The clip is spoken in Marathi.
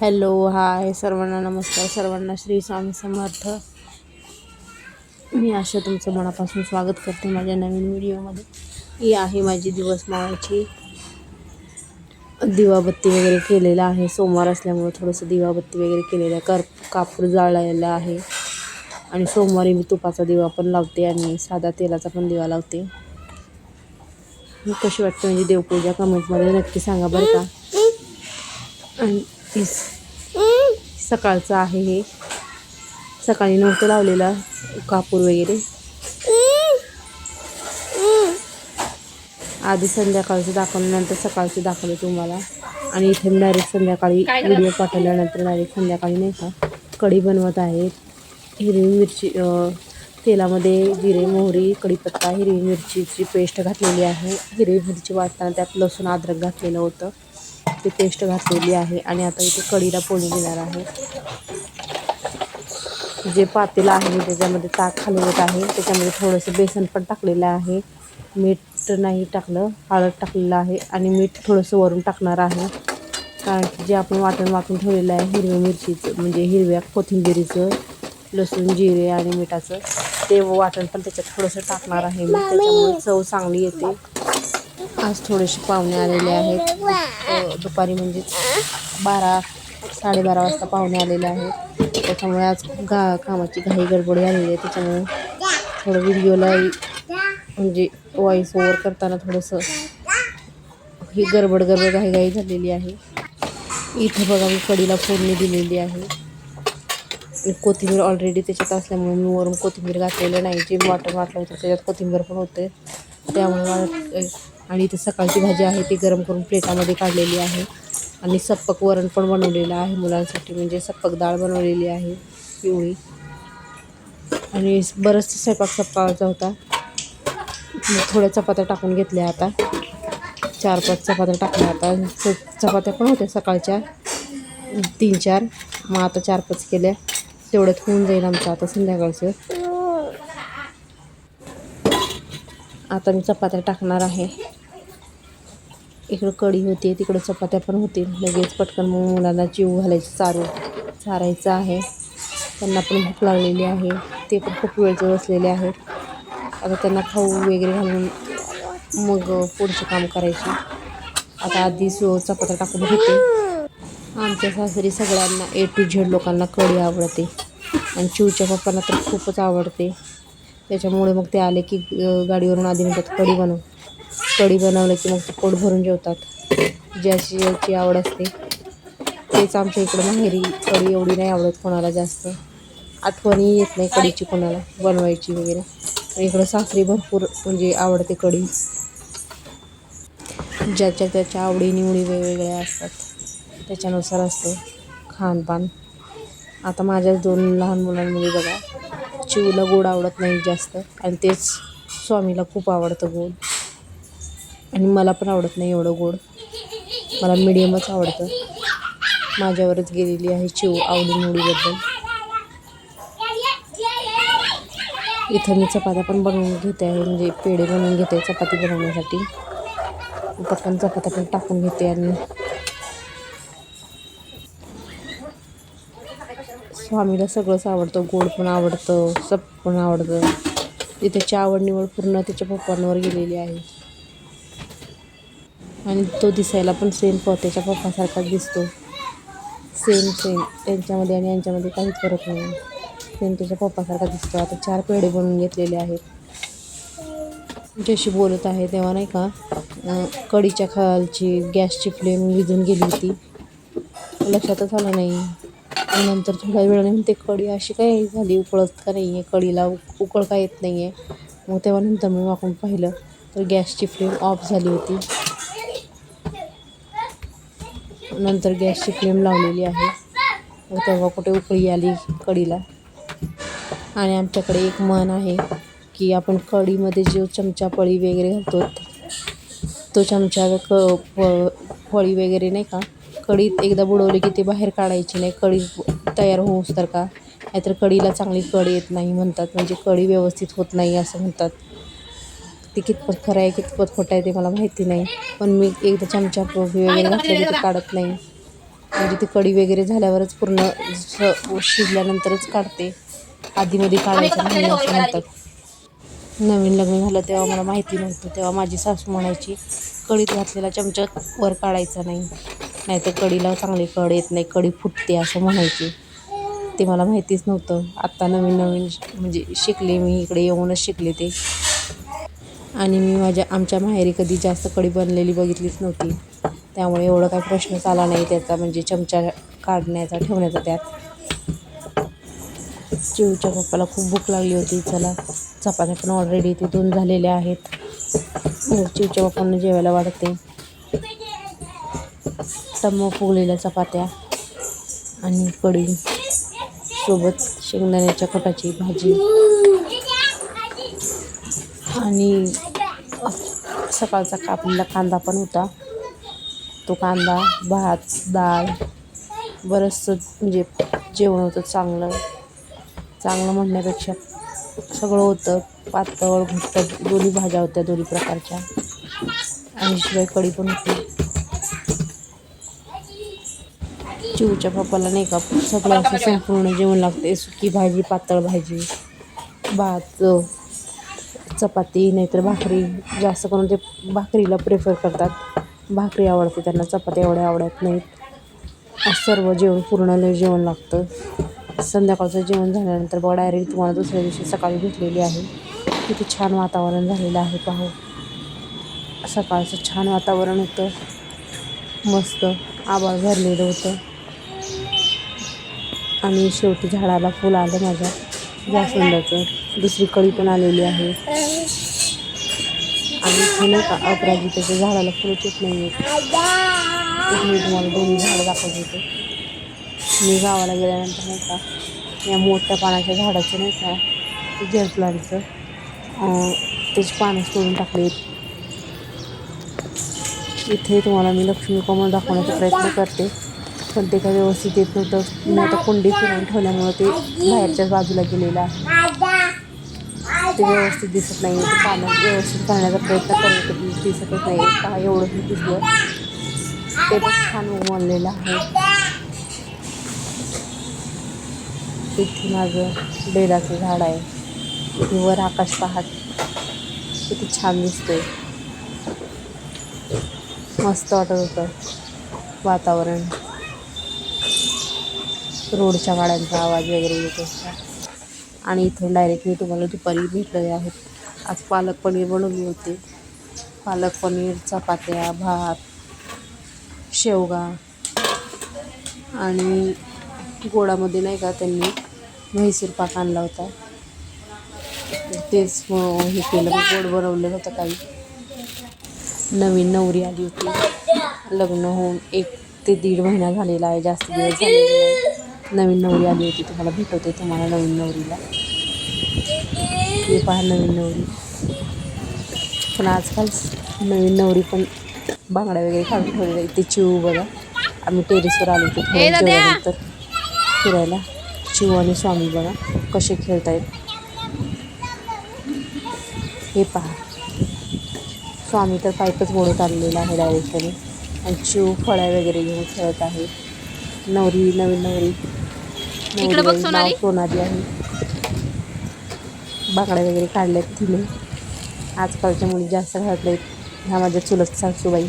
Hello hi. सर्वांना नमस्कार. सर्वांना श्री स्वामी समर्थ. मी आशा तुमचं मनापासून स्वागत करते माझ्या नवीन व्हिडिओमध्ये. ही आहे माझी दिवस मावाची दिवाबत्ती वगैरे केलेलं आहे. सोमवार असल्यामुळे थोडंसं दिवाबत्ती वगैरे केलेलं आहे. कर कापूर जाळलेला आहे. आणि सोमवारी मी तुपाचा दिवा पण लावते आणि साधा तेलाचा पण दिवा लावते. कशी वाटते म्हणजे देवपूजा? कमेंटमध्ये नक्की सांगा बरं का. आणि तीस. सकाळचं आहे हे. सकाळी नव्हतं लावलेला कापूर वगैरे. आधी संध्याकाळचं दाखवलं नंतर सकाळचं दाखवलं तुम्हाला. आणि इथे डायरेक्ट संध्याकाळी व्हिडिओ पाठवल्यानंतर डायरेक्ट संध्याकाळी नाही का कढी बनवत आहेत. हिरवी मिरची तेलामध्ये जिरे मोहरी कढीपत्ता हिरवी मिरचीची पेस्ट घातलेली आहे. हिरवी मिरची वाटताना त्यात लसूण अद्रक घातलेलं होतं. आपली पेस्ट घातलेली आहे आणि आता इथे कढीला पोळी घेणार आहे. जे पातेलं आहे मी त्याच्यामध्ये ताक हलवत आहे. त्याच्यामध्ये थोडंसं बेसन पण टाकलेलं आहे. मीठ नाही टाकलं हळद टाकलेलं आहे आणि मीठ थोडंसं वरून टाकणार आहे. कारण की जे आपण वाटण वाटून ठेवलेलं आहे हिरव्या मिरचीचं म्हणजे हिरव्या कोथिंबिरीचं लसूण जिरे आणि मिठाचं ते वाटण पण त्याच्यात थोडंसं टाकणार आहे मी. त्याच्यामुळे चव चांगली येते. आज थोडेसे पाहुणे आलेले आहेत. दुपारी म्हणजे बारा साडेबारा वाजता पाहुणे आलेले आहेत. त्याच्यामुळे आज गा कामाची घाई गडबड झालेली आहे. त्याच्यामुळे थोडं व्हिडिओला म्हणजे वॉईस ओव्हर करताना थोडंसं ही गडबड गडबड घाई घाई झालेली आहे. इथं बघा मी कडीला फोडणी दिलेली आहे. कोथिंबीर ऑलरेडी त्याच्यात असल्यामुळे मी वरून कोथिंबीर घातलेलं नाही. जे वाटण वाटलं होतं त्याच्यात कोथिंबीर पण होते त्यामुळे मला आणि इथे सकाळची भाजी आहे ती गरम करून प्लेटामध्ये काढलेली आहे. आणि सप्पक वरण पण बनवलेलं आहे मुलांसाठी म्हणजे सप्पक डाळ बनवलेली आहे पिवळी. आणि बरंच स्वयंपाक सप्पाचा होता. थोड्या चपात्या टाकून घेतल्या आता. चार पाच चपात्या टाकल्या आता. च- चपात्या पण होत्या सकाळच्या. तीन चार. मग आता चार पाच केल्या. तेवढ्यात होऊन जाईल आमचं आता संध्याकाळचं. आता मी चपात्या टाकणार आहे. इकडं कढी होती तिकडं चपात्या पण होतील लगेच पटकन मग मुलांना जीव घालायचं चारू चारायचं आहे. त्यांना पण भूक लागलेली आहे. ते पण खूप वेळचे बसलेले आहेत. आता त्यांना खाऊ वगैरे घालून मग पुढचे काम करायचे. आता आधी सो चपात्या टाकून घेते. आमच्या सासरी सगळ्यांना ए टू झेड लोकांना कढी आवडते. आणि चिवच्या पप्पांना तर खूपच आवडते. त्याच्यामुळे मग ते आले की गाडीवरून आधी म्हणतात कढी बनव. कढी बनवलं की मग ते पोट भरून जेवतात. ज्याची ज्याची आवड असते तेच आमच्या इकडं माहेरी कढी एवढी नाही आवडत कोणाला जास्त. आठवणी येत नाही कढीची कोणाला बनवायची वगैरे. इकडं साखरी भरपूर म्हणजे आवडते कढी. ज्याच्या त्याच्या आवडीनिवडी वेगवेगळ्या असतात. त्याच्यानुसार असतं खानपान. आता माझ्याच दोन लहान मुलांमध्ये बघा चिवला गोड आवडत नाही जास्त. आणि तेच स्वामीला खूप आवडतं गोड. आणि मला पण आवडत नाही एवढं गोड. मला मिडियमच आवडतं. माझ्यावरच गेलेली आहे चिव आवडीनिवडीबद्दल इथं मी चपात्या पण बनवून घेते आहे. म्हणजे पेढे बनवून घेते चपाती बनवण्यासाठी. पटकन चपात्या पण टाकून घेते आणि स्वामीला सगळंच आवडतं गोड पण आवडतं सप पण आवडतं. ती त्याची आवड निवड पूर्ण त्याच्या पप्पांवर गेलेली आहे. आणि तो दिसायला पण सेम प त्याच्या पप्पासारखाच दिसतो. सेम सेम त्यांच्यामध्ये आणि यांच्यामध्ये काहीच फरक नाही. सेम त्याच्या पप्पासारखा दिसतो. आता चार पेढे बनवून घेतलेले आहेत. ज्याशी बोलत आहे तेव्हा नाही का कढीच्या खालची गॅसची फ्लेम विझून गेली होती. लक्षातच आलं नाही. नंतर थोड्या वेळाने म्हणते कढी अशी काय झाली? उकळत का नाही आहे कढीला उक- उकळ का येत नाही आहे मग तेव्हा नंतर मी वाकून पाहिलं तर गॅसची फ्लेम ऑफ झाली होती. नंतर गॅसची फ्लेम लावलेली आहे. मग तेव्हा कुठे उकळी आली कढीला. आणि आमच्याकडे एक मन आहे की आपण कढीमध्ये जो चमचा पळी वगैरे घालतो तो चमचा क प- फळी वगैरे नाही का कढीत एकदा बुडवली की ती बाहेर काढायची नाही. कढी तयार होऊस तर का? नाहीतर कढीला चांगली कढी येत नाही म्हणतात. म्हणजे कढी व्यवस्थित होत नाही असं म्हणतात. ते कितपत खरं आहे कितपत खोटं आहे ते मला माहिती नाही. पण मी एकदा चमचा वगैरे घातलं की ते काढत नाही. म्हणजे ती कढी वगैरे झाल्यावरच पूर्ण शिजल्यानंतरच काढते. आधीमध्ये काढायचं नाही असं म्हणतात. नवीन लग्न झालं तेव्हा मला माहिती नव्हतं. तेव्हा माझी सासू म्हणायची कढीत घातलेला चमचा वर काढायचा नाही. नाहीतर कढीला चांगली कढ येत नाही कढी फुटते असं म्हणायची. ते मला माहितीच नव्हतं. आत्ता नवीन नवीन म्हणजे शिकले मी इकडे येऊनच शिकले ते. आणि मी माझ्या आमच्या माहेरी कधी जास्त कढी बनलेली बघितलीच नव्हती. त्यामुळे एवढं काही प्रश्नच आला नाही त्याचा म्हणजे चमचा काढण्याचा ठेवण्याचा त्यात. चिवच्या पप्पाला खूप भूक लागली होती. चला चपात्या पण ऑलरेडी तिथून झालेल्या आहेत. चिवच्या पप्पांना जेवायला वाढते. टम्म फुगलेल्या चपात्या आणि कढी सोबत शेंगदाण्याच्या कटाची भाजी. आणि सकाळचा कापलेला कांदा पण होता. तो कांदा भात डाळ बरंचसं म्हणजे जेवण होतं चांगलं. चांगलं म्हणण्यापेक्षा सगळं होतं. पातळ घट्ट दोन्ही भाज्या होत्या दोन्ही प्रकारच्या. आणि शिवाय कढी पण होती. चिवच्या पप्पाला नाही का सगळं असं संपूर्ण जेवण लागते सुकी भाजी पातळ भाजी भात चपाती नाहीतर भाकरी. जास्त करून ते भाकरीला प्रेफर करतात. भाकरी आवडते त्यांना चपाती एवढ्या आवडत नाहीत. असं सर्व जेवण पूर्ण लय जेवण लागतं. संध्याकाळचं जेवण झाल्यानंतर बघा डायरेक्ट तुम्हाला दुसऱ्या दिवशी सकाळी भेटलेली आहे. किती छान वातावरण झालेलं आहे पाहू. सकाळचं छान वातावरण होतं. मस्त आभाळ भरलेलं होतं. आणि शेवटी झाडाला फुल आलं माझ्या. जास्वंदाचं. दुसरी कळी पण आलेली आहे. आणि इथे नाही का अपराजिताच्या झाडाला फुलंच येत नाही आहेत मी तुम्हाला दोन्ही झाडं दाखवत होते मी गावाला गेल्यानंतर नाही का या मोठ्या पानाच्या झाडाचं नाही का ते जेल प्लांटचं त्याची पानं सोडून टाकली. इथे तुम्हाला मी लक्ष्मी कमल दाखवण्याचा प्रयत्न करते. पण ते काही व्यवस्थित येत नव्हतं. मी आता कुंडी फिरून ठेवल्यामुळं ते बाहेरच्याच बाजूला गेलेलं आहे. ते व्यवस्थित दिसत नाही ते पानं व्यवस्थित करण्याचा प्रयत्न करत दिसतच नाही का एवढंही दिसलं? ते पण छान उमललेलं आहे. इथे माझं बेलाचं झाड आहे. इथे वर आकाश पहाट. किती छान दिसतंय. मस्त वाटत होतं वातावरण. रोडच्या गाड्यांचा आवाज वगैरे येत होता आणि इथून डायरेक्ट मी तुम्हाला दुपारी भेटले आहेत आज पालक पनीर बनवली होती. पालक पनीर चपात्या भात शेवगा आणि गोडामध्ये नाही का त्यांनी म्हैसूर पाक आणला होता. तेच मग हे केलं गोड बनवलेलं होतं काही. नवीन नवरी आली होती. लग्न होऊन एक ते दीड महिना झालेला आहे जास्त दिवस झालेला नवीन नवरी आली होती तुम्हाला भेटवते तुम्हाला नवीन नवरीला. हे पहा नवीन नवरी. पण आजकाल नवीन नवरी पण बांगड्या वगैरे काढून ठेवलेल्या इथे चिव बघा. आम्ही टेरेसवर आलो होतो जेवल्यानंतर फिरायला. चिव आणि स्वामी बघा कसे खेळतायत. हे पहा. स्वामी तर पाईपच मोडत आलेला आहे डायरेक्टली आणि चिव फळ्या वगैरे घेऊन खेळत आहे. नवरी नवीन नवरी. इकडं बघ, सोनाली. सोनाली आहे. बांगड्या वगैरे काढल्यात तिने. आजकालच्या मुली जास्त घालत नाहीत ह्या माझ्या चुलत सासूबाई.